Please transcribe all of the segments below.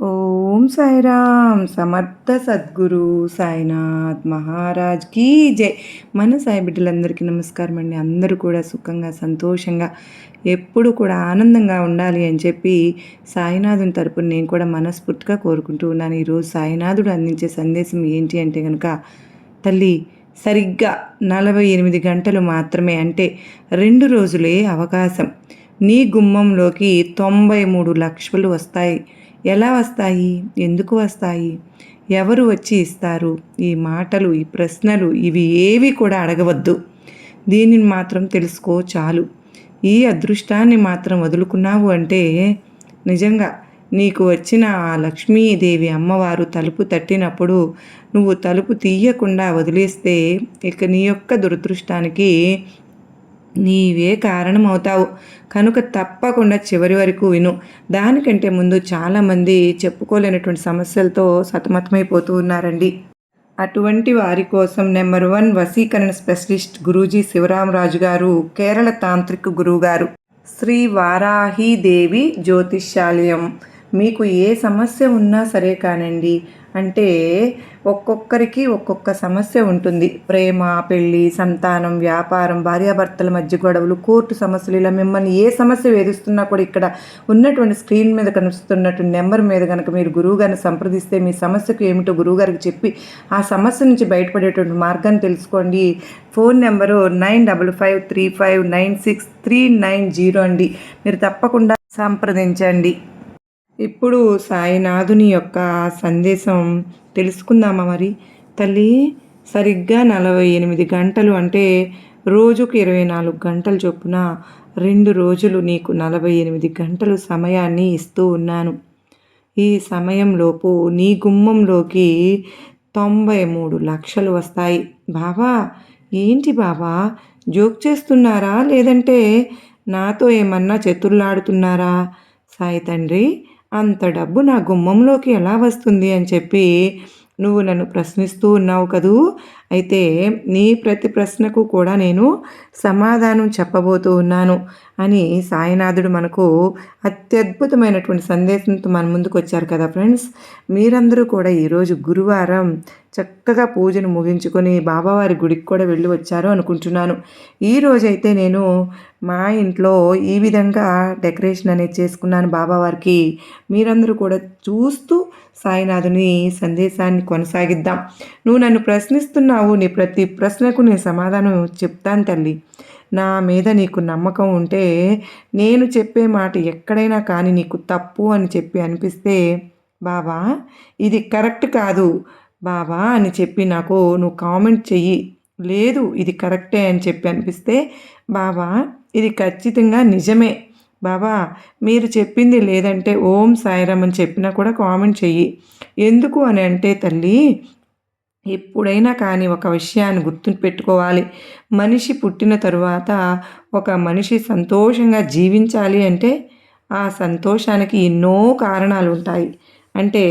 ఓం సాయిరామ్ సమర్థ సద్గురు సాయినాథ్ మహారాజ్ కీ జై. మన సాయి బిడ్డలందరికీ నమస్కారం అండి. అందరూ కూడా సుఖంగా సంతోషంగా ఎప్పుడు కూడా ఆనందంగా ఉండాలి అని చెప్పి సాయినాథుని తరపున నేను కూడా మనస్ఫూర్తిగా కోరుకుంటూ ఉన్నాను. ఈరోజు సాయినాథుడు అందించే సందేశం ఏంటి అంటే కనుక తల్లి సరిగ్గా నలభై ఎనిమిది గంటలు మాత్రమే అంటే రెండు రోజులే అవకాశం. నీ గుమ్మంలోకి తొంభై మూడు లక్షలు వస్తాయి. ఎలా వస్తాయి? ఎందుకు వస్తాయి? ఎవరు వచ్చి ఇస్తారు? ఈ మాటలు ఈ ప్రశ్నలు ఇవి ఏవి కూడా అడగవద్దు. దీనిని మాత్రం తెలుసుకో చాలు. ఈ అదృష్టాన్ని మాత్రం వదులుకున్నావు అంటే నిజంగా నీకు వచ్చిన ఆ లక్ష్మీదేవి అమ్మవారు తలుపు తట్టినప్పుడు నువ్వు తలుపు తీయకుండా వదిలేస్తే ఇక నీ యొక్క దురదృష్టానికి నీవే కారణమవుతావు. కనుక తప్పకుండా చివరి వరకు విను. దానికంటే ముందు చాలామంది చెప్పుకోలేనటువంటి సమస్యలతో సతమతమైపోతూ ఉన్నారండి. అటువంటి వారి కోసం నెంబర్ వన్ వసీకరణ స్పెషలిస్ట్ గురూజీ శివరామరాజు గారు కేరళ తాంత్రిక గురువు గారు శ్రీ వారాహీదేవి జ్యోతిష్యాలయం. మీకు ఏ సమస్య ఉన్నా సరే కానండి అంటే ఒక్కొక్కరికి ఒక్కొక్క సమస్య ఉంటుంది. ప్రేమ పెళ్ళి సంతానం వ్యాపారం భార్యాభర్తల మధ్య గొడవలు కోర్టు సమస్యలు ఇలా మిమ్మల్ని ఏ సమస్య వేధిస్తున్నా కూడా ఇక్కడ ఉన్నటువంటి స్క్రీన్ మీద కనిపిస్తున్నటువంటి నెంబర్ మీద కనుక మీరు గురువుగారిని సంప్రదిస్తే మీ సమస్యకు ఏమిటో గురువుగారికి చెప్పి ఆ సమస్య నుంచి బయటపడేటువంటి మార్గాన్ని తెలుసుకోండి. Phone number nine double five three five nine six three nine zero అండి. మీరు తప్పకుండా సంప్రదించండి. ఇప్పుడు సాయినాథుని యొక్క సందేశం తెలుసుకుందామా మరి? తల్లి సరిగ్గా నలభై ఎనిమిది గంటలు అంటే రోజుకు ఇరవై నాలుగు గంటలు చొప్పున రెండు రోజులు నీకు నలభై ఎనిమిది గంటలు సమయాన్ని ఇస్తూ ఉన్నాను. ఈ సమయంలోపు నీ గుమ్మంలోకి తొంభై మూడు లక్షలు వస్తాయి. బాబా ఏంటి బాబా జోక్ చేస్తున్నారా? లేదంటే నాతో ఏమన్నా చతుర్లాడుతున్నారా? సాయి తండ్రి అంత డబ్బు నా గుమ్మంలోకి ఎలా వస్తుంది అని చెప్పి నువ్వు నన్ను ప్రశ్నిస్తూ ఉన్నావు కదూ? అయితే నీ ప్రతి ప్రశ్నకు కూడా నేను సమాధానం చెప్పబోతూ ఉన్నాను అని సాయినాథుడు మనకు అత్యద్భుతమైనటువంటి సందేశంతో మన ముందుకు వచ్చారు కదా ఫ్రెండ్స్. మీరందరూ కూడా ఈరోజు గురువారం చక్కగా పూజను ముగించుకొని బాబావారి గుడికి కూడా వెళ్ళి వచ్చారు అనుకుంటున్నాను. ఈ రోజైతే నేను మా ఇంట్లో ఈ విధంగా డెకరేషన్ అనేది చేసుకున్నాను బాబావారికి. మీరందరూ కూడా చూస్తూ సాయినాథుని సందేశాన్ని కొనసాగిద్దాం. నువ్వు నన్ను ప్రశ్నిస్తున్నావు నీ ప్రతి ప్రశ్నకు నేను సమాధానం చెప్తాను తల్లి. నా మీద నీకు నమ్మకం ఉంటే నేను చెప్పే మాట ఎక్కడైనా కానీ నీకు తప్పు అని చెప్పి అనిపిస్తే బాబా ఇది కరెక్ట్ కాదు. బాబా అని చెప్పి నాకు నువ్వు కామెంట్ చెయ్యి. లేదు ఇది కరెక్టే అని చెప్పి అనిపిస్తే బాబా ఇది ఖచ్చితంగా నిజమే. బాబా మీరు చెప్పింది లేదంటే ఓం సాయిరామ్ అని చెప్పినా కూడా కామెంట్ చెయ్యి. ఎందుకు అని అంటే తల్లి ఎప్పుడైనా కానీ ఒక విషయాన్ని గుర్తు పెట్టుకోవాలి. మనిషి పుట్టిన తరువాత ఒక మనిషి సంతోషంగా జీవించాలి అంటే ఆ సంతోషానికి ఎన్నో కారణాలు ఉంటాయి. అంటే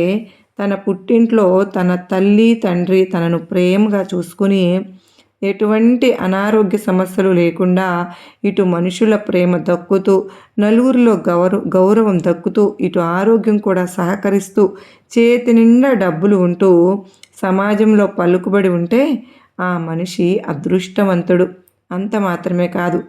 తన పుట్టింట్లో తన తల్లి తండ్రి తనను ప్రేమగా చూసుకుని ఎటువంటి అనారోగ్య సమస్యలు లేకుండా ఇటు మనుషుల ప్రేమ దక్కుతూ నలుగురిలో గౌరవ గౌరవం దక్కుతూ ఇటు ఆరోగ్యం కూడా సహకరిస్తూ చేతి నిండా డబ్బులు ఉంటూ సమాజంలో పలుకుబడి ఉంటే ఆ మనిషి అదృష్టవంతుడు. అంత మాత్రమే కాదు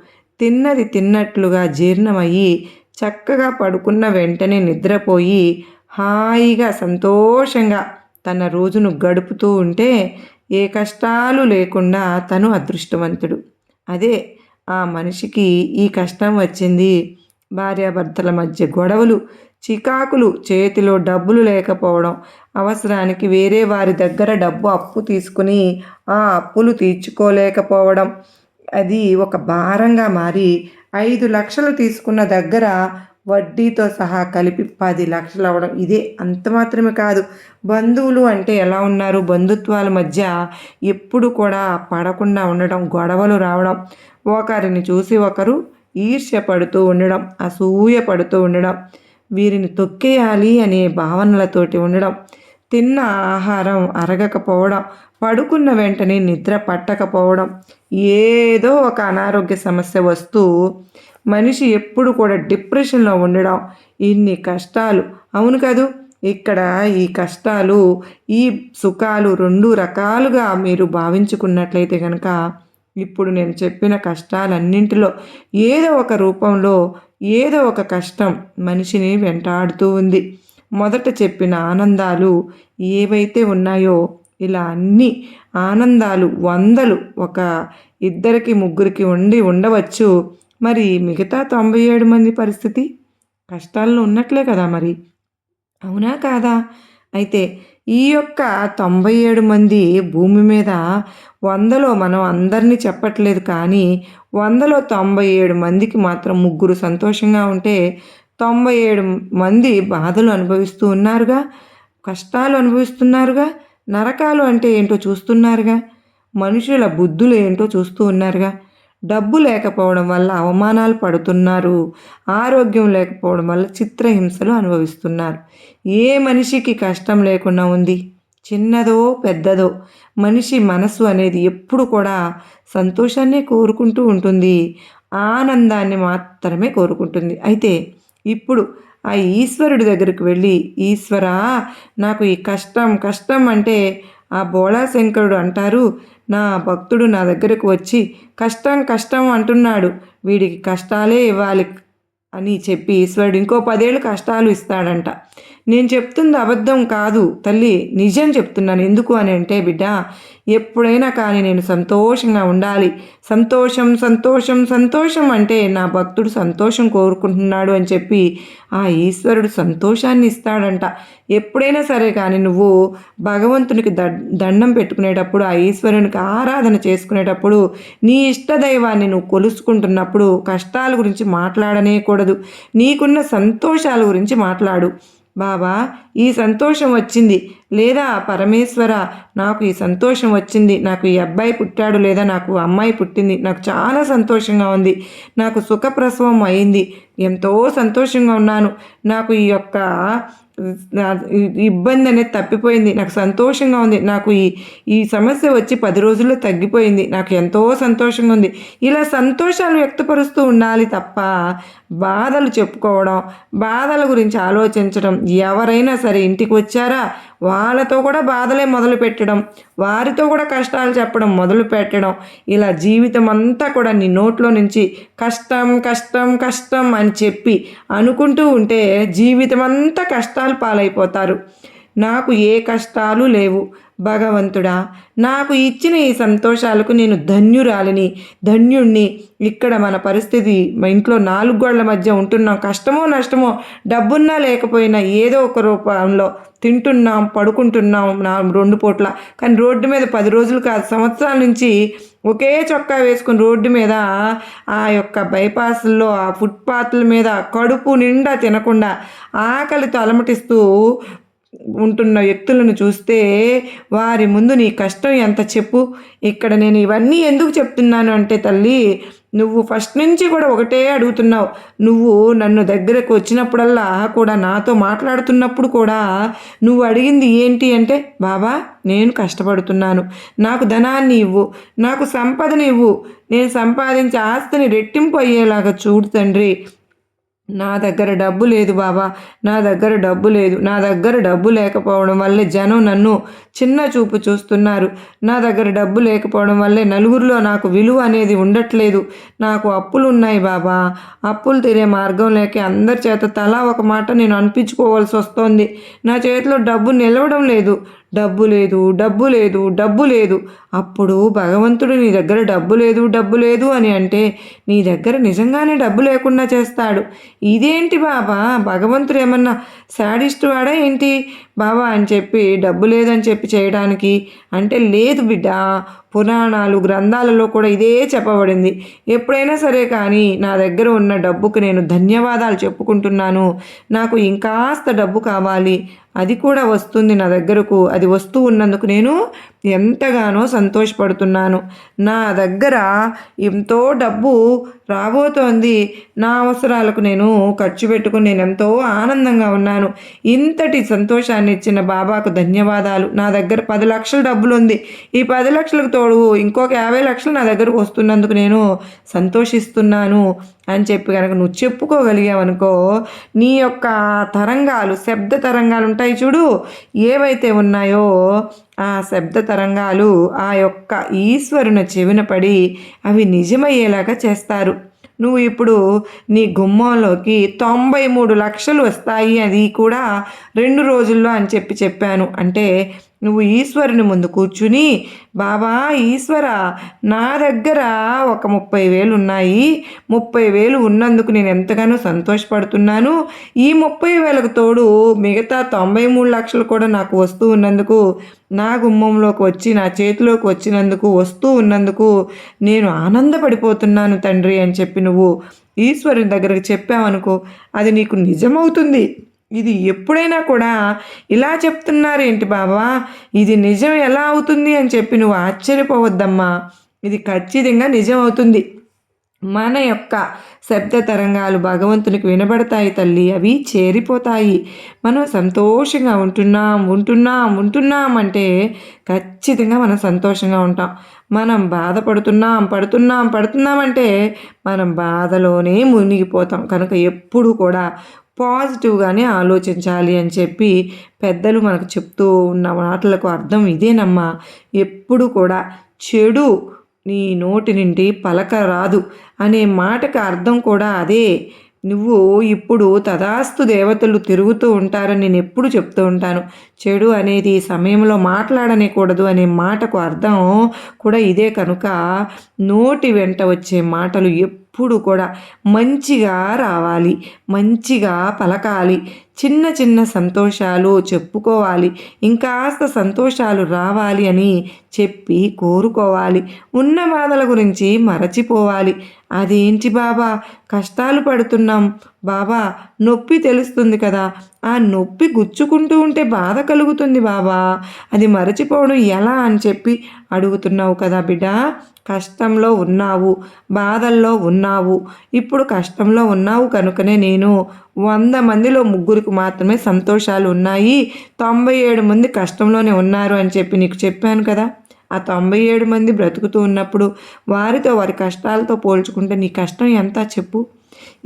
తిన్నది తిన్నట్లుగా జీర్ణమయ్యి చక్కగా పడుకున్న వెంటనే నిద్రపోయి హాయిగా సంతోషంగా తన రోజును గడుపుతూ ఉంటే ఏ కష్టాలు లేకుండా తను అదృష్టవంతుడు. అదే ఆ మనిషికి ఈ కష్టం వచ్చింది. భార్యాభర్తల మధ్య గొడవలు చికాకులు చేతిలో డబ్బులు లేకపోవడం అవసరానికి వేరే వారి దగ్గర డబ్బు అప్పు తీసుకుని ఆ అప్పులు తీర్చుకోలేకపోవడం అది ఒక భారంగా మారి ఐదు లక్షలు తీసుకున్న దగ్గర వడ్డీతో సహా కలిపి పది లక్షలు అవ్వడం ఇదే అంత మాత్రమే కాదు. బంధువులు అంటే ఎలా ఉన్నారు? బంధుత్వాల మధ్య ఎప్పుడు కూడా పడకుండా ఉండడం గొడవలు రావడం ఒకరిని చూసి ఒకరు ఈర్ష్య పడుతూ ఉండడం అసూయ పడుతూ ఉండడం వీరిని తొక్కేయాలి అనే భావనలతోటి ఉండడం తిన్న ఆహారం అరగకపోవడం పడుకున్న వెంటనే నిద్ర పట్టకపోవడం ఏదో ఒక అనారోగ్య సమస్య వస్తూ మనిషి ఎప్పుడు కూడా డిప్రెషన్లో ఉండడం ఇన్ని కష్టాలు. అవును కాదు? ఇక్కడ ఈ కష్టాలు ఈ సుఖాలు రెండు రకాలుగా మీరు భావించుకున్నట్లయితే కనుక ఇప్పుడు నేను చెప్పిన కష్టాలన్నింటిలో ఏదో ఒక రూపంలో ఏదో ఒక కష్టం మనిషిని వెంటాడుతూ ఉంది. మొదట చెప్పిన ఆనందాలు ఏవైతే ఉన్నాయో ఇలా అన్ని ఆనందాలు వందలు ఒక ఇద్దరికి ముగ్గురికి ఉండి ఉండవచ్చు. మరి మిగతా తొంభై ఏడు మంది పరిస్థితి కష్టాల్లో ఉన్నట్లే కదా మరి. అవునా కాదా? అయితే ఈ యొక్క తొంభై ఏడు మంది భూమి మీద వందలో మనం అందరినీ చెప్పట్లేదు కానీ వందలో తొంభై ఏడు మందికి మాత్రం ముగ్గురు సంతోషంగా ఉంటే తొంభై ఏడు మంది బాధలు అనుభవిస్తూ ఉన్నారుగా? కష్టాలు అనుభవిస్తున్నారుగా? నరకాలు అంటే ఏంటో చూస్తున్నారుగా? మనుషుల బుద్ధులు ఏంటో చూస్తూ ఉన్నారుగా? డబ్బు లేకపోవడం వల్ల అవమానాలు పడుతున్నారు. ఆరోగ్యం లేకపోవడం వల్ల చిత్రహింసలు అనుభవిస్తున్నారు. ఏ మనిషికి కష్టం లేకుండా ఉంది? చిన్నదో పెద్దదో. మనిషి మనసు అనేది ఎప్పుడు కూడా సంతోషాన్ని కోరుకుంటూ ఉంటుంది. ఆనందాన్ని మాత్రమే కోరుకుంటుంది. అయితే ఇప్పుడు ఆ ఈశ్వరుడి దగ్గరికి వెళ్ళి ఈశ్వరా నాకు ఈ కష్టం కష్టం అంటే ఆ బోళాశంకరుడు అంటారు నా భక్తుడు నా దగ్గరకు వచ్చి కష్టం కష్టం అంటున్నాడు. వీడికి కష్టాలే ఇవ్వాలి అని చెప్పి ఈశ్వరుడు ఇంకో పదేళ్ళు కష్టాలు ఇస్తాడంట. నేను చెప్తుంది అబద్ధం కాదు. తల్లి నిజం చెప్తున్నాను. ఎందుకు అని అంటే బిడ్డ ఎప్పుడైనా కానీ నేను సంతోషంగా ఉండాలి. సంతోషం సంతోషం సంతోషం అంటే నా భక్తుడు సంతోషం కోరుకుంటున్నాడు అని చెప్పి ఆ ఈశ్వరుడు సంతోషాన్ని ఇస్తాడంట. ఎప్పుడైనా సరే కానీ నువ్వు భగవంతునికి దండం పెట్టుకునేటప్పుడు ఆ ఈశ్వరునికి ఆరాధన చేసుకునేటప్పుడు నీ ఇష్టదైవాన్ని నువ్వు కొలుసుకుంటున్నప్పుడు కష్టాల గురించి మాట్లాడనే కూడదు నీకున్న సంతోషాల గురించి మాట్లాడు. బాబా ఈ సంతోషం వచ్చింది. లేదా పరమేశ్వర నాకు ఈ సంతోషం వచ్చింది. నాకు ఈ అబ్బాయి పుట్టాడు లేదా నాకు అమ్మాయి పుట్టింది. నాకు చాలా సంతోషంగా ఉంది. నాకు సుఖప్రసవం అయింది. ఎంతో సంతోషంగా ఉన్నాను. నాకు ఈ యొక్క ఇబ్బంది అనేది తప్పిపోయింది. నాకు సంతోషంగా ఉంది. నాకు ఈ ఈ సమస్య వచ్చి పది రోజుల్లో తగ్గిపోయింది. నాకు ఎంతో సంతోషంగా ఉంది. ఇలా సంతోషాలు వ్యక్తపరుస్తూ ఉండాలి తప్ప బాధలు చెప్పుకోవడం బాధల గురించి ఆలోచించడం ఎవరైనా సరే ఇంటికి వచ్చారా? వాళ్ళతో కూడా బాధలే మొదలు పెట్టడం వారితో కూడా కష్టాలు చెప్పడం మొదలు పెట్టడం. ఇలా జీవితం అంతా కూడా నీ నోట్లో నుంచి కష్టం కష్టం కష్టం అని చెప్పి అనుకుంటూ ఉంటే జీవితం అంతా కష్టాలు పాలైపోతారు. నాకు ఏ కష్టాలు లేవు. భగవంతుడా నాకు ఇచ్చిన ఈ సంతోషాలకు నేను ధన్యురాలిని. ధన్యుణ్ణి. ఇక్కడ మన పరిస్థితి మా ఇంట్లో నాలుగు గోళ్ళ మధ్య ఉంటున్నాం. కష్టమో నష్టమో డబ్బున్నా లేకపోయినా ఏదో ఒక రూపంలో తింటున్నాం పడుకుంటున్నాం నా రెండు పూట్ల. కానీ రోడ్డు మీద పది రోజులు కాదు సంవత్సరాల నుంచి ఒకే చొక్కా వేసుకుని రోడ్డు మీద ఆ యొక్క బైపాస్లో ఆ ఫుట్పాత్ల మీద కడుపు నిండా తినకుండా ఆకలితో అలమటిస్తూ ఉంటున్న వ్యక్తులను చూస్తే వారి ముందు నీ కష్టం ఎంత చెప్పు. ఇక్కడ నేను ఇవన్నీ ఎందుకు చెప్తున్నాను అంటే తల్లి నువ్వు ఫస్ట్ నుంచి కూడా ఒకటే అడుగుతున్నావు. నువ్వు నన్ను దగ్గరకు వచ్చినప్పుడల్లా కూడా నాతో మాట్లాడుతున్నప్పుడు కూడా నువ్వు అడిగింది ఏంటి అంటే బాబా నేను కష్టపడుతున్నాను. నాకు ధనాన్ని ఇవ్వు. నాకు సంపదని ఇవ్వు. నేను సంపాదించే ఆస్తిని రెట్టింపు అయ్యేలాగా చూడు తండ్రి. నా దగ్గర డబ్బు లేదు బాబా. నా దగ్గర డబ్బు లేదు. నా దగ్గర డబ్బు లేకపోవడం వల్లే జనం నన్ను చిన్న చూపు చూస్తున్నారు. నా దగ్గర డబ్బు లేకపోవడం వల్లే నలుగురిలో నాకు విలువ అనేది ఉండట్లేదు. నాకు అప్పులు ఉన్నాయి బాబా. అప్పులు తీరే మార్గం లేక అందరి చేత తలా ఒక మాట నేను అనిపించుకోవాల్సి వస్తోంది. నా చేతిలో డబ్బు నిలవడం లేదు. డబ్బు లేదు డబ్బు లేదు డబ్బు లేదు. అప్పుడు భగవంతుడు నీ దగ్గర డబ్బు లేదు డబ్బు లేదు అని అంటే నీ దగ్గర నిజంగానే డబ్బు లేకుండా చేస్తాడు. ఇదేంటి బాబా? భగవంతుడు ఏమన్నా శాడిస్ట్ వాడా ఏంటి? బాబా అని చెప్పి డబ్బు లేదని చెప్పి చేయడానికి అంటే లేదు బిడ్డ పురాణాలు గ్రంథాలలో కూడా ఇదే చెప్పబడింది. ఎప్పుడైనా సరే కానీ నా దగ్గర ఉన్న డబ్బుకు నేను ధన్యవాదాలు చెప్పుకుంటున్నాను. నాకు ఇంకాస్త డబ్బు కావాలి. అది కూడా వస్తుంది నా దగ్గరకు. అది వస్తూ ఉన్నందుకు నేను ఎంతగానో సంతోషపడుతున్నాను. నా దగ్గర ఎంతో డబ్బు రాబోతోంది. నా అవసరాలకు నేను ఖర్చు పెట్టుకుని నేను ఎంతో ఆనందంగా ఉన్నాను. ఇంతటి సంతోషాన్ని ఇచ్చిన బాబాకు ధన్యవాదాలు. నా దగ్గర పది లక్షల డబ్బులు ఉంది ఈ పది లక్షలకు తోడు ఇంకొక యాభై లక్షలు నా దగ్గరకు వస్తున్నందుకు నేను సంతోషిస్తున్నాను అని చెప్పి కనుక నువ్వు చెప్పుకోగలిగావనుకో నీ యొక్క తరంగాలు శబ్ద తరంగాలు ఉంటాయి చూడు. ఏవైతే ఉన్నాయో ఆ శబ్ద తరంగాలు ఆ యొక్క ఈశ్వరుని చెవిన పడి అవి నిజమయ్యేలాగా చేస్తారు. నువ్వు ఇప్పుడు నీ గుమ్మంలోకి తొంభై మూడు లక్షలు వస్తాయి అది కూడా రెండు రోజుల్లో అని చెప్పి చెప్పాను. అంటే నువ్వు ఈశ్వరుని ముందు కూర్చుని బాబా ఈశ్వర నా దగ్గర ఒక ముప్పై వేలు ఉన్నాయి. ముప్పై వేలు ఉన్నందుకు నేను ఎంతగానో సంతోషపడుతున్నాను. ఈ ముప్పై వేలకు తోడు మిగతా తొంభై మూడు లక్షలు కూడా నాకు వస్తూ ఉన్నందుకు నా గుమ్మంలోకి వచ్చి నా చేతిలోకి వచ్చినందుకు వస్తూ ఉన్నందుకు నేను ఆనందపడిపోతున్నాను తండ్రి అని చెప్పి నువ్వు ఈశ్వరుని దగ్గరకు చెప్పావనుకో అది నీకు నిజమవుతుంది. ఇది ఎప్పుడైనా కూడా ఇలా చెప్తున్నారు ఏంటి బాబా ఇది నిజం ఎలా అవుతుంది అని చెప్పి నువ్వు ఆశ్చర్యపోవద్దమ్మా. ఇది ఖచ్చితంగా నిజం అవుతుంది. మన యొక్క శబ్ద తరంగాలు భగవంతునికి వినబడతాయి తల్లి. అవి చేరిపోతాయి. మనం సంతోషంగా ఉంటున్నాం ఉంటున్నాం ఉంటున్నాం అంటే ఖచ్చితంగా మనం సంతోషంగా ఉంటాం. మనం బాధపడుతున్నాం పడుతున్నాం పడుతున్నామంటే మనం బాధలోనే మునిగిపోతాం. కనుక ఎప్పుడు కూడా పాజిటివ్గానే ఆలోచించాలి అని చెప్పి పెద్దలు మనకు చెప్తూ ఉన్న మాటలకు అర్థం ఇదేనమ్మా. ఎప్పుడు కూడా చెడు నీ నోటి నుండి పలక రాదు అనే మాటకు అర్థం కూడా అదే. నువ్వు ఇప్పుడు తదాస్తు దేవతలు తిరుగుతూ ఉంటారని నేను ఎప్పుడు చెప్తూ ఉంటాను. చెడు అనేది సమయంలో మాట్లాడనేకూడదు అనే మాటకు అర్థం కూడా ఇదే కనుక నోటి వెంట వచ్చే మాటలు ఎప్పుడు కూడా మంచిగా రావాలి మంచిగా పలకాలి. చిన్న చిన్న సంతోషాలు చెప్పుకోవాలి. ఇంకాస్త సంతోషాలు రావాలి అని చెప్పి కోరుకోవాలి. ఉన్న బాధల గురించి మరచిపోవాలి. అదేంటి బాబా? కష్టాలు పడుతున్నాం. బాబా నొప్పి తెలుస్తుంది కదా. ఆ నొప్పి గుచ్చుకుంటూ ఉంటే బాధ కలుగుతుంది బాబా. అది మరచిపోవడం ఎలా అని చెప్పి అడుగుతున్నావు కదా బిడ్డ. కష్టంలో ఉన్నావు. బాధల్లో ఉన్నావు. ఇప్పుడు కష్టంలో ఉన్నావు కనుకనే నేను వంద మందిలో ముగ్గురికి మాత్రమే సంతోషాలు ఉన్నాయి. తొంభై ఏడు మంది కష్టంలోనే ఉన్నారు అని చెప్పి నీకు చెప్పాను కదా. ఆ తొంభై ఏడు మంది బ్రతుకుతూ ఉన్నప్పుడు వారితో వారి కష్టాలతో పోల్చుకుంటే నీ కష్టం ఎంత చెప్పు?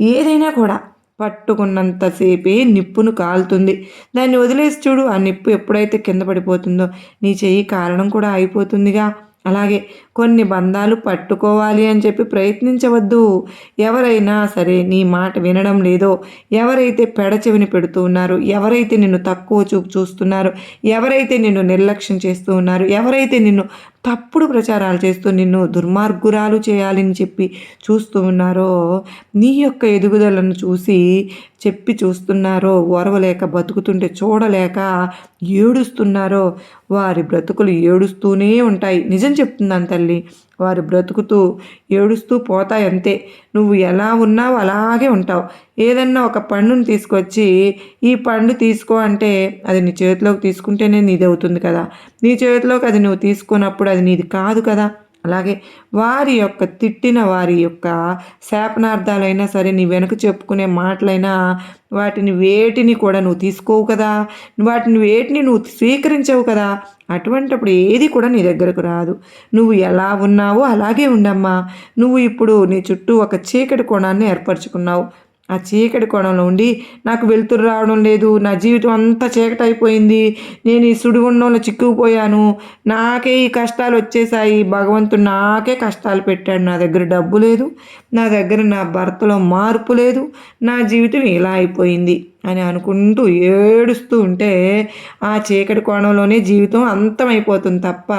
ఏదైనా కూడా పట్టుకున్నంతసేపే నిప్పును కాలుతుంది. దాన్ని వదిలేసి చూడు ఆ నిప్పు ఎప్పుడైతే కింద పడిపోతుందో నీ చెయ్యి కారణం కూడా అయిపోతుందిగా. అలాగే కొన్ని బంధాలు పట్టుకోవాలి అని చెప్పి ప్రయత్నించవద్దు. ఎవరైనా సరే నీ మాట వినడం లేదో ఎవరైతే పెడచెవిని పెడుతూ ఉన్నారో ఎవరైతే నిన్ను తక్కువ చూపు చూస్తున్నారో ఎవరైతే నిన్ను నిర్లక్ష్యం చేస్తూ ఉన్నారో ఎవరైతే నిన్ను తప్పుడు ప్రచారాలు చేస్తూ నిన్ను దుర్మార్గురాలు చేయాలని చెప్పి చూస్తూ ఉన్నారో నీ యొక్క ఎదుగుదలను చూసి చెప్పి చూస్తున్నారో ఓరవలేక బతుకుతుంటే చూడలేక ఏడుస్తున్నారో వారి బ్రతుకులు ఏడుస్తూనే ఉంటాయి. నిజం చెప్తున్నాను తల్లి. వారు బ్రతుకుతూ ఏడుస్తూ పోతాయి అంతే నువ్వు ఎలా ఉన్నావు అలాగే ఉంటావు. ఏదన్నా ఒక పండుని తీసుకొచ్చి ఈ పండు తీసుకో అంటే అది నీ చేతిలోకి తీసుకుంటేనే నీది అవుతుంది కదా. నీ చేతిలోకి అది నువ్వు తీసుకున్నప్పుడు అది నీది కాదు కదా. అలాగే వారి యొక్క తిట్టిన వారి యొక్క శాపనార్థాలైనా సరే నీ వెనక చెప్పుకునే మాటలైనా వాటిని వేటిని కూడా నువ్వు తీసుకోవు కదా. వాటిని వేటిని నువ్వు స్వీకరించవు కదా. అటువంటప్పుడు ఏది కూడా నీ దగ్గరకు రాదు. నువ్వు ఎలా ఉన్నావో అలాగే ఉండమ్మా. నువ్వు ఇప్పుడు నీ చుట్టూ ఒక చీకటి కోణాన్ని ఏర్పరచుకున్నావు. ఆ చీకటి కోణంలో ఉండి నాకు వెలుతురు రావడం లేదు. నా జీవితం అంతా చీకటి అయిపోయింది నేను ఈ సుడిగుండంలో చిక్కుకుపోయాను. నాకే ఈ కష్టాలు వచ్చేసాయి భగవంతుడు నాకే కష్టాలు పెట్టాడు. నా దగ్గర డబ్బు లేదు. నా దగ్గర నా భర్తలో మార్పు లేదు. నా జీవితం ఇలా అయిపోయింది అని అనుకుంటూ ఏడుస్తూ ఉంటే ఆ చీకటి కోణంలోనే జీవితం అంతమైపోతుంది తప్ప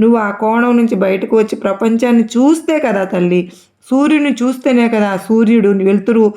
నువ్వు ఆ కోణం నుంచి బయటకు వచ్చి ప్రపంచాన్ని చూస్తే కదా తల్లి. సూర్యుని చూస్తేనే కదా సూర్యుడు వెలుతురు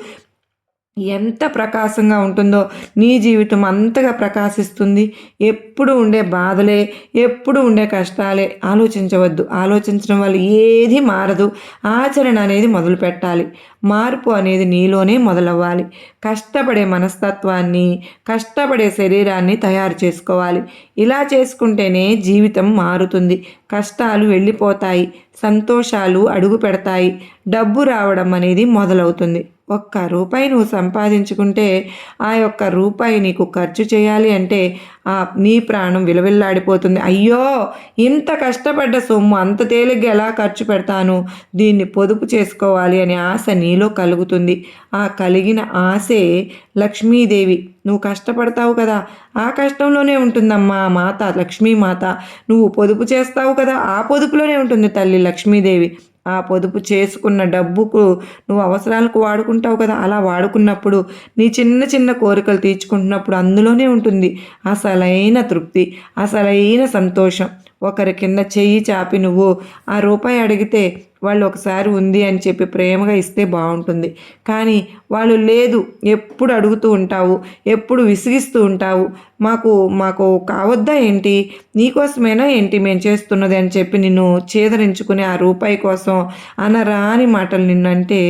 ఎంత ప్రకాశంగా ఉంటుందో నీ జీవితం అంతగా ప్రకాశిస్తుంది. ఎప్పుడు ఉండే బాధలే ఎప్పుడు ఉండే కష్టాలే ఆలోచించవద్దు. ఆలోచించడం వల్ల ఏది మారదు. ఆచరణ అనేది మొదలు పెట్టాలి. మార్పు అనేది నీలోనే మొదలవ్వాలి. కష్టపడే మనస్తత్వాన్ని కష్టపడే శరీరాన్ని తయారు చేసుకోవాలి. ఇలా చేసుకుంటేనే జీవితం మారుతుంది. కష్టాలు వెళ్ళిపోతాయి సంతోషాలు అడుగు పెడతాయి డబ్బు రావడం అనేది మొదలవుతుంది. ఒక్క రూపాయి నువ్వు సంపాదించుకుంటే ఆ యొక్క రూపాయి నీకు ఖర్చు చేయాలి అంటే ఆ నీ ప్రాణం విలవిల్లాడిపోతుంది. అయ్యో ఇంత కష్టపడ్డ సొమ్ము అంత తేలిగ్గా ఎలా ఖర్చు పెడతాను? దీన్ని పొదుపు చేసుకోవాలి అనే ఆశ నీలో కలుగుతుంది. ఆ కలిగిన ఆశే లక్ష్మీదేవి. నువ్వు కష్టపడతావు కదా. ఆ కష్టంలోనే ఉంటుందమ్మా మాత లక్ష్మీమాత. నువ్వు పొదుపు చేస్తావు కదా. ఆ పొదుపులోనే ఉంటుంది తల్లి లక్ష్మీదేవి. ఆ పొదుపు చేసుకున్న డబ్బుకు నువ్వు అవసరాలకు వాడుకుంటావు కదా అలా వాడుకున్నప్పుడు నీ చిన్న చిన్న కోరికలు తీర్చుకుంటున్నప్పుడు అందులోనే ఉంటుంది అసలైన తృప్తి అసలైన సంతోషం. ఒకరి కింద చెయ్యి చాపి నువ్వు ఆ రూపాయి అడిగితే వాళ్ళు ఒకసారి ఉంది అని చెప్పి ప్రేమగా ఇస్తే బాగుంటుంది. కానీ వాళ్ళు లేదు ఎప్పుడు అడుగుతూ ఉంటావు ఎప్పుడు విసిగిస్తూ ఉంటావు మాకు మాకు కావద్దా ఏంటి? నీకోసమేనా ఏంటి మేము చేస్తున్నది అని చెప్పి నిన్ను చేదరించుకుని ఆ రూపాయి కోసం అనరాని మాటలు నిన్నంటే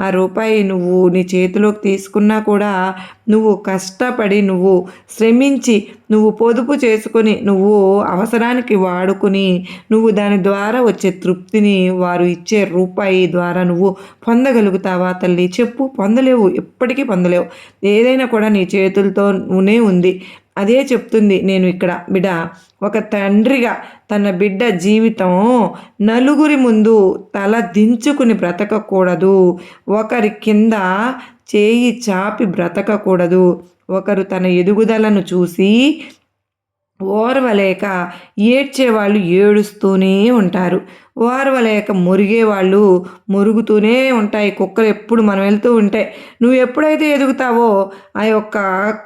ఆ రూపాయి నువ్వు నీ చేతిలోకి తీసుకున్నా కూడా నువ్వు కష్టపడి నువ్వు శ్రమించి నువ్వు పొదుపు చేసుకొని నువ్వు అవసరానికి వాడుకుని నువ్వు దాని ద్వారా వచ్చే తృప్తిని వారు ఇచ్చే రూపాయి ద్వారా నువ్వు పొందగలుగుతావా తల్లి? చెప్పు పొందలేవు ఎప్పటికీ పొందలేవు. ఏదైనా కూడా నీ చేతులతోనే ఉంది. అదే చెప్తుంది నేను ఇక్కడ. బిడ ఒక తండ్రిగా తన బిడ్డ జీవితం నలుగురి ముందు తల దించుకుని బ్రతకకూడదు. ఒకరి కింద చేయి చాపి బ్రతకకూడదు. ఒకరు తన ఎదుగుదలను చూసి ఓర్వలేక ఏడ్చేవాళ్ళు ఏడుస్తూనే ఉంటారు. ఓర్వలేక మురిగేవాళ్ళు మురుగుతూనే ఉంటాయి. కుక్కలు ఎప్పుడు మనం వెళ్తూ ఉంటాయి నువ్వు ఎప్పుడైతే ఎదుగుతావో ఆ యొక్క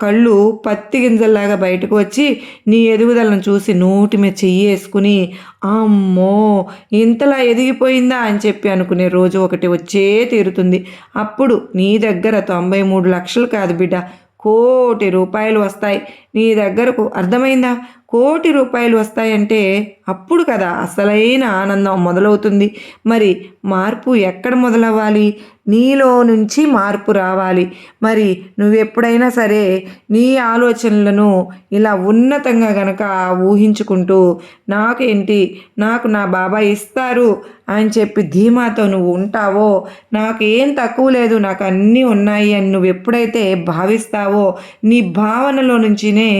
కళ్ళు పత్తి గింజల్లాగా బయటకు వచ్చి నీ ఎదుగుదలను చూసి నోటి మీద చెయ్యేసుకుని అమ్మో ఇంతలా ఎదిగిపోయిందా? అని చెప్పి అనుకునే రోజు ఒకటి వచ్చే తీరుతుంది. అప్పుడు నీ దగ్గర తొంభై మూడు లక్షలు కాదు బిడ్డ. కోటి రూపాయలు వస్తాయి. నీ దగ్గరకు అర్థమైందా? కోటి రూపాయలు వస్తాయంటే అప్పుడు కదా అసలైన ఆనందం మొదలవుతుంది. మరి మార్పు ఎక్కడ మొదలవ్వాలి? నీలో నుంచి మార్పు రావాలి. మరి నువ్వు ఎప్పుడైనా సరే నీ ఆలోచనలను ఇలా ఉన్నతంగా గనక ఊహించుకుంటూ నాకేంటి నాకు నా బాబాయ్ ఇస్తారు అని చెప్పి ధీమాతో నువ్వు ఉంటావో? నాకు ఏం తక్కువ లేదు నాకు అన్నీ ఉన్నాయి అని నువ్వు ఎప్పుడైతే భావిస్తావో నీ భావనలో నుంచినే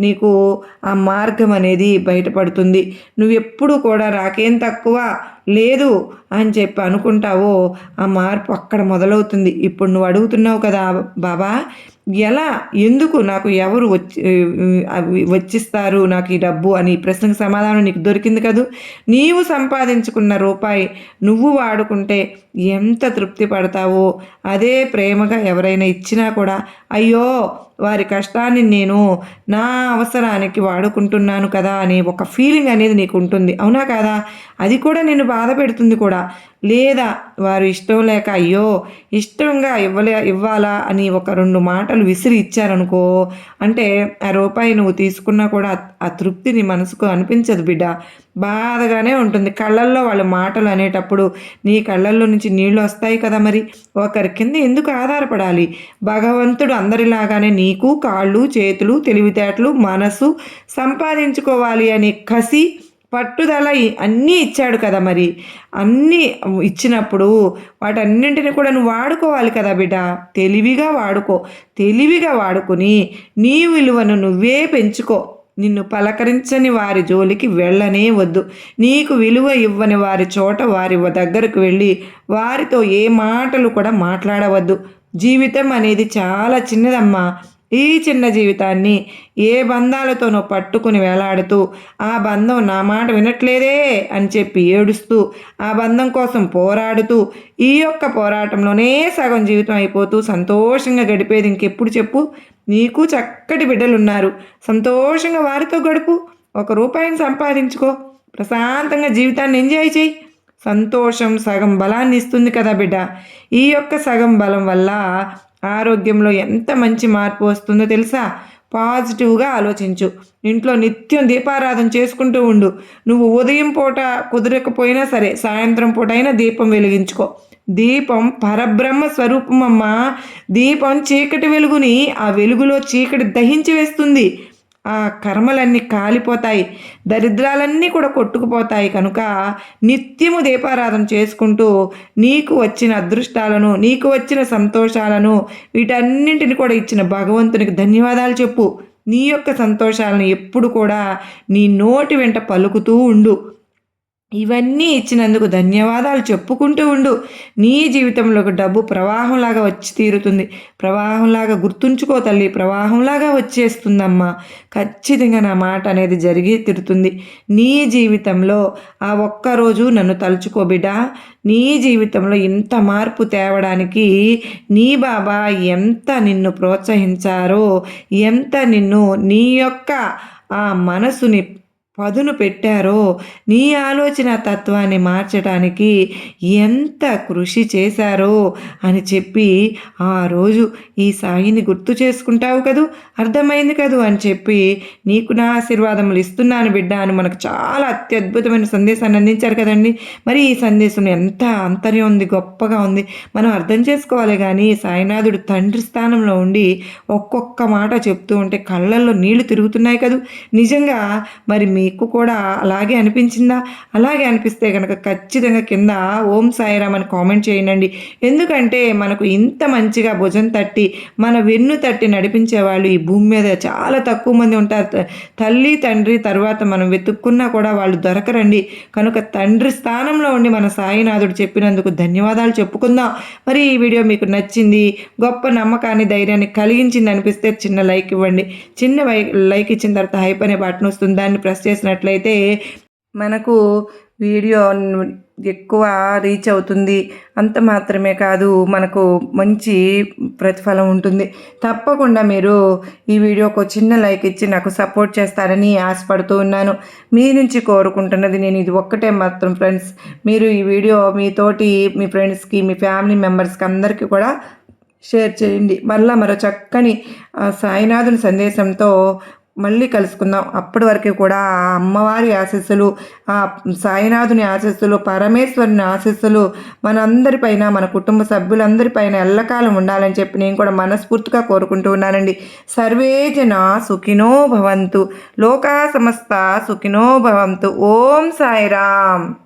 నీకు ఆ మార్గం అనేది బయటపడుతుంది. నువ్వు ఎప్పుడు కూడా రాకేం తక్కువ లేదు అని చెప్పి అనుకుంటావో ఆ మార్పు అక్కడ మొదలవుతుంది. ఇప్పుడు నువ్వు అడుగుతున్నావు కదా బాబా ఎలా ఎందుకు నాకు ఎవరు వచ్చి వచ్చిస్తారు? నాకు ఈ డబ్బు అని ప్రశ్నకు సమాధానం నీకు దొరికింది కదూ? నీవు సంపాదించుకున్న రూపాయి నువ్వు వాడుకుంటే ఎంత తృప్తి పడతావో అదే ప్రేమగా ఎవరైనా ఇచ్చినా కూడా అయ్యో వారి కష్టాన్ని నేను నా అవసరానికి వాడుకుంటున్నాను కదా అని ఒక ఫీలింగ్ అనేది నీకు ఉంటుంది. అవునా కదా? అది కూడా నేను బాధ పెడుతుంది కూడా. లేదా వారు ఇష్టం లేక అయ్యో ఇష్టంగా ఇవ్వలే ఇవ్వాలా అని ఒక రెండు మాటలు విసిరి ఇచ్చారనుకో అంటే ఆ రూపాయి నువ్వు తీసుకున్నా కూడా ఆ తృప్తిని మనసుకు అనిపించదు బిడ్డ. బాధగానే ఉంటుంది. కళ్ళల్లో వాళ్ళ మాటలు అనేటప్పుడు నీ కళ్ళల్లో నుంచి నీళ్ళు వస్తాయి కదా మరి. ఒకరి కింద ఎందుకు ఆధారపడాలి? భగవంతుడు అందరిలాగానే నీకు కాళ్ళు చేతులు తెలివితేటలు మనసు సంపాదించుకోవాలి అనే కసి పట్టుదల అన్నీ ఇచ్చాడు కదా మరి. అన్నీ ఇచ్చినప్పుడు వాటన్నింటిని కూడా నువ్వు వాడుకోవాలి కదా బిడ్డ. తెలివిగా వాడుకో. తెలివిగా వాడుకొని నీ విలువను నువ్వే పెంచుకో. నిన్ను పలకరించని వారి జోలికి వెళ్ళనే వద్దు. నీకు విలువ ఇవ్వని వారి చోట వారి దగ్గరకు వెళ్ళి వారితో ఏ మాటలు కూడా మాట్లాడవద్దు. జీవితం అనేది చాలా చిన్నదమ్మా. ఈ చిన్న జీవితాన్ని ఏ బంధాలతోనో పట్టుకుని వేలాడుతూ ఆ బంధం నా మాట వినట్లేదే అని చెప్పి ఏడుస్తూ ఆ బంధం కోసం పోరాడుతూ ఈ యొక్క పోరాటంలోనే సగం జీవితం అయిపోతూ సంతోషంగా గడిపేది ఇంకెప్పుడు చెప్పు? నీకు చక్కటి బిడ్డలున్నారు. సంతోషంగా వారితో గడుపు. ఒక రూపాయిని సంపాదించుకో. ప్రశాంతంగా జీవితాన్ని ఎంజాయ్ చేయి. సంతోషం సగం బలాన్ని ఇస్తుంది కదా బిడ్డ. ఈ యొక్క సగం బలం వల్ల ఆరోగ్యంలో ఎంత మంచి మార్పు వస్తుందో తెలుసా? పాజిటివ్గా ఆలోచించు. ఇంట్లో నిత్యం దీపారాధన చేసుకుంటూ ఉండు. నువ్వు ఉదయం పూట కుదరకపోయినా సరే సాయంత్రం పూట అయినా దీపం వెలిగించుకో. దీపం పరబ్రహ్మ స్వరూపమమ్మ. దీపం చీకటి వెలుగుని ఆ వెలుగులో చీకటి దహించి వేస్తుంది. ఆ కర్మలన్నీ కాలిపోతాయి. దరిద్రాలన్నీ కూడా కొట్టుకుపోతాయి కనుక నిత్యము దీపారాధన చేసుకుంటూ నీకు వచ్చిన అదృష్టాలను నీకు వచ్చిన సంతోషాలను వీటన్నింటిని కూడా ఇచ్చిన భగవంతునికి ధన్యవాదాలు చెప్పు. నీ యొక్క సంతోషాలను ఎప్పుడు కూడా నీ నోటి వెంట పలుకుతూ ఉండు. ఇవన్నీ ఇచ్చినందుకు ధన్యవాదాలు చెప్పుకుంటూ ఉండు. నీ జీవితంలోకి డబ్బు ప్రవాహంలాగా వచ్చి తీరుతుంది. ప్రవాహంలాగా గుర్తుంచుకో తల్లి ప్రవాహంలాగా వచ్చేస్తుందమ్మా. ఖచ్చితంగా నా మాట అనేది జరిగి తీరుతుంది. నీ జీవితంలో ఆ ఒక్కరోజు నన్ను తలుచుకో బిడ్డ. నీ జీవితంలో ఇంత మార్పు తేవడానికి నీ బాబా ఎంత నిన్ను ప్రోత్సహించారో ఎంత నిన్ను నీ యొక్క ఆ మనసుని పదును పెట్టారో? నీ ఆలోచన తత్వాన్ని మార్చడానికి ఎంత కృషి చేశారో? అని చెప్పి ఆ రోజు ఈ సాయిని గుర్తు చేసుకుంటావు కదూ? అర్థమైంది కదూ? అని చెప్పి నీకు నా ఆశీర్వాదములు ఇస్తున్నాను బిడ్డ అని మనకు చాలా అత్యద్భుతమైన సందేశాన్ని అందించారు కదండి. మరి ఈ సందేశం ఎంత అంతర్యం ఉంది గొప్పగా ఉంది. మనం అర్థం చేసుకోవాలి కానీ సాయినాథుడు తండ్రి స్థానంలో ఉండి ఒక్కొక్క మాట చెప్తూ ఉంటే కళ్ళల్లో నీళ్ళు తిరుగుతున్నాయి కదూ. నిజంగా మరి మీకు కూడా అలాగే అనిపించిందా? అలాగే అనిపిస్తే కనుక ఖచ్చితంగా కింద ఓం సాయిరామ్ అని కామెంట్ చేయండి ఎందుకంటే మనకు ఇంత మంచిగా భుజం తట్టి మన వెన్ను తట్టి నడిపించే వాళ్ళు ఈ భూమి మీద చాలా తక్కువ మంది ఉంటారు. తల్లి తండ్రి తర్వాత మనం వెతుక్కున్నా కూడా వాళ్ళు దొరకరండి. కనుక తండ్రి స్థానంలో ఉండి మన సాయినాథుడు చెప్పినందుకు ధన్యవాదాలు చెప్పుకుందాం. మరి ఈ వీడియో మీకు నచ్చింది గొప్ప నమ్మకాన్ని ధైర్యాన్ని కలిగించింది అనిపిస్తే చిన్న లైక్ ఇవ్వండి. చిన్న లైక్ ఇచ్చిన తర్వాత హైప్ అనే బటన్ వస్తుంది. దాన్ని ప్రెస్ చేసినట్లయితే మనకు వీడియో ఎక్కువ రీచ్ అవుతుంది. అంత మాత్రమే కాదు మనకు మంచి ప్రతిఫలం ఉంటుంది. తప్పకుండా మీరు ఈ వీడియోకు చిన్న లైక్ ఇచ్చి నాకు సపోర్ట్ చేస్తారని ఆశపడుతూ ఉన్నాను. మీ నుంచి కోరుకుంటున్నది నేను ఇది ఒక్కటే మాత్రం ఫ్రెండ్స్. మీరు ఈ వీడియో మీతోటి మీ ఫ్రెండ్స్కి మీ ఫ్యామిలీ మెంబర్స్కి అందరికీ కూడా షేర్ చేయండి. మళ్ళీ మరో చక్కని సాయినాథుని సందేశంతో మళ్ళీ కలుసుకుందాం. అప్పటి వరకు కూడా ఆ అమ్మవారి ఆశస్సులు ఆ సాయినాథుని ఆశస్సులు పరమేశ్వరుని ఆశస్సులు మనందరిపైన మన కుటుంబ సభ్యులందరిపైన ఎల్లకాలం ఉండాలని చెప్పి నేను కూడా మనస్ఫూర్తిగా కోరుకుంటూ ఉన్నానండి. సర్వే జన సుఖినో భవంతు. లోకా సమస్త సుఖినో భవంతు. ఓం సాయిరామ్.